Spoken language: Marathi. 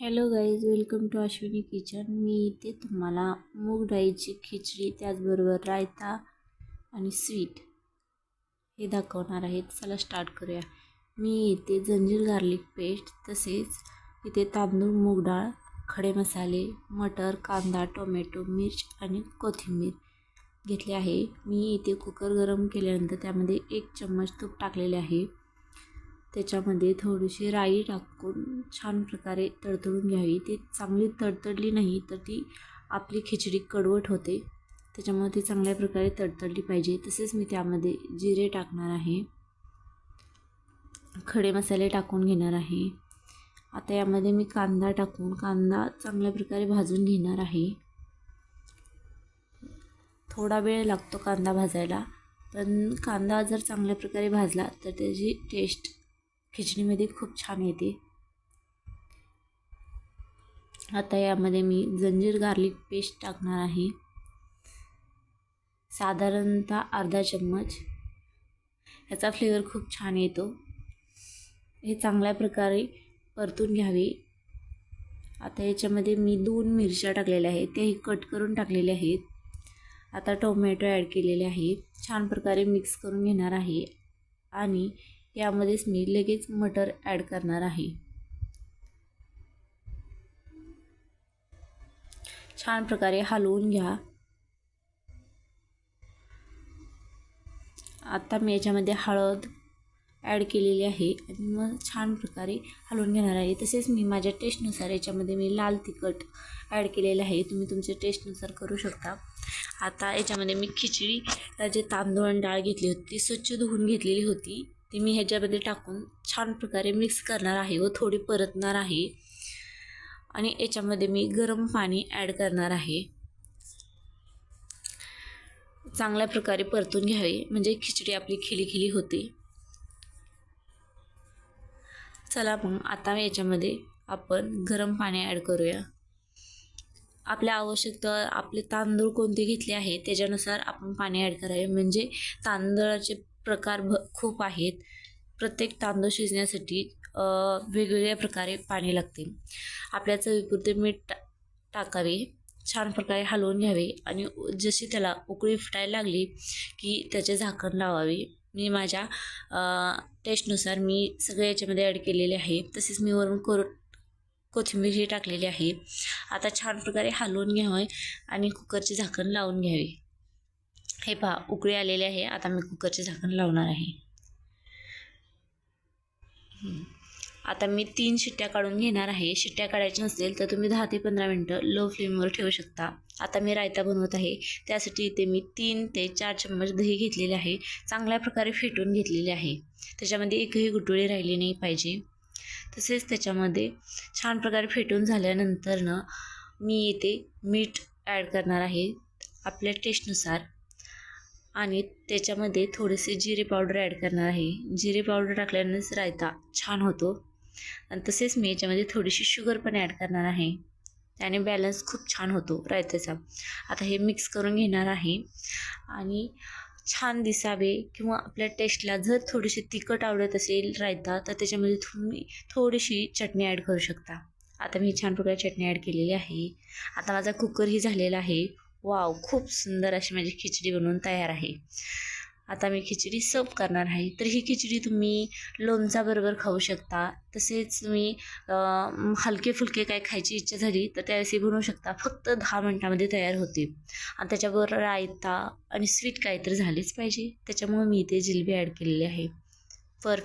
Hello guys welcome to Ashwini kitchen. मी इथे तुम्हाला मूग डाळीची खिचडी त्याचबरोबर रायता आणि स्वीट हे दाखवणार आहे चला स्टार्ट करूया. मी इथे जंजीर गार्लिक पेस्ट तसेच इथे तांदूळ मूग डाळ खडे मसाले मटर कांदा टोमॅटो मिर्च आणि कोथिंबीर घेतले आहे. मी इथे कुकर गरम केल्यानंतर त्यामध्ये एक चम्मच तूप टाकलेले आहे. त्याच्यामध्ये थोडीशी राई टाकून छान प्रकारे तडतडून घ्यावी. ती चांगली तडतडली नाही तर ती आपली खिचडी कडवट होते. त्याच्यामुळे ती चांगल्या प्रकारे तडतडली पाहिजे. तसेच मी त्यामध्ये जिरे टाकणार आहे. खडे मसाले टाकून घेणार आहे. आता यामध्ये मी कांदा टाकून कांदा चांगल्या प्रकारे भाजून घेणार आहे. थोडा वेळ लागतो कांदा भाजायला. पण कांदा जर चांगल्या प्रकारे भाजला तर त्याची टेस्ट खिचडीमध्ये खूप छान येते. आता यामध्ये मी जंजीर गार्लिक पेस्ट टाकणार आहे. साधारणतः अर्धा चम्मच. ह्याचा फ्लेवर खूप छान येतो. हे चांगल्या प्रकारे परतून घ्यावे. आता याच्यामध्ये मी दोन मिरच्या टाकलेल्या आहेत. त्याही कट करून टाकलेल्या आहेत. आता टोमॅटो ॲड केलेले आहे. छान प्रकारे मिक्स करून घेणार आहे. आणि यामध्येच मी लगेच मटर ॲड करणार आहे. छान प्रकारे हलवून घ्या. आता मी याच्यामध्ये हळद ॲड केलेली आहे आणि मग छान प्रकारे हलवून घेणार आहे. तसेच मी माझ्या टेस्टनुसार याच्यामध्ये मी लाल तिखट ॲड केलेलं आहे. तुम्ही तुमच्या टेस्टनुसार करू शकता. आता याच्यामध्ये मी खिचडी जे तांदूळ आणि डाळ घेतली होती. ती स्वच्छ धुवून घेतलेली होती. ती मी ह्याच्यामध्ये टाकून छान प्रकारे मिक्स करणार आहे व थोडी परतणार आहे. आणि याच्यामध्ये मी गरम पाणी ॲड करणार आहे. चांगल्या प्रकारे परतून घ्यावे म्हणजे खिचडी आपली खिली खिली होते. चला मग आता याच्यामध्ये आपण गरम पाणी ॲड करूया. आपल्या आवश्यकता आपले तांदूळ कोणते घेतले आहे त्याच्यानुसार आपण पाणी ॲड करावे. म्हणजे तांदळाचे प्रकार भ खूप आहेत. प्रत्येक तांदूळ शिजण्यासाठी वेगवेगळ्या प्रकारे पाणी लागते. आपल्या चवीपुरते मीठ टा टाकावे छान प्रकारे हलवून घ्यावे आणि जशी त्याला उकळी फुटायला लागली की त्याचे झाकण लावावे. मी माझ्या टेस्टनुसार मी सगळे याच्यामध्ये ॲड केलेले आहे. तसेच मी वरून कोर कोथिंबीर टाकलेली आहे. आता छान प्रकारे हलवून घ्यावे आणि कुकरचे झाकण लावून घ्यावे. हे पहा उकळी आलेले आहे. आता मी कुकरचे झाकण लावणार आहे. आता मी तीन शिट्ट्या काढून घेणार आहे. शिट्ट्या काढायच्या नसेल तर तुम्ही दहा ते पंधरा मिनटं लो फ्लेमवर ठेवू शकता. आता मी रायता बनवत आहे. त्यासाठी इथे मी तीन ते चार चम्मच दही घेतलेले आहे. चांगल्या प्रकारे फेटून घेतलेले आहे. त्याच्यामध्ये एकही गुटुळी राहिली नाही पाहिजे. तसेच त्याच्यामध्ये छान प्रकारे फेटून झाल्यानंतरनं मी इथे मीठ ॲड करणार आहे. आपल्या टेस्टनुसार आणि त्याच्यामध्ये थोडेसे जिरे पावडर ॲड करणार आहे. जिरे पावडर टाकल्यानंच रायता छान होतो. आणि तसेच मी याच्यामध्ये थोडीशी शुगर पण ॲड करणार आहे. त्याने बॅलन्स खूप छान होतो रायत्याचा. आता हे मिक्स करून घेणार आहे. आणि छान दिसावे किंवा आपल्या टेस्टला जर थोडीशी तिखट आवडत असेल रायता तर त्याच्यामध्ये तुम्ही थोडीशी चटणी ॲड करू शकता. आता मी छान प्रकारे चटणी ॲड केलेली आहे. आता माझा कुकरही झालेला आहे. वाव खूप सुंदर अशी माझी खिचडी बनवून तयार आहे. आता मी खिचडी सर्व करणार आहे. तर ही खिचडी तुम्ही लोणचाबरोबर खाऊ शकता. तसेच तुम्ही हलके फुलके काय खायची इच्छा झाली तर त्यावेळेस बनवू शकता. फक्त दहा मिनटामध्ये तयार होते. आणि त्याच्याबरोबर रायता आणि स्वीट काहीतरी झालीच पाहिजे. त्याच्यामुळे मी इथे जिलबी ॲड केलेली आहे. पर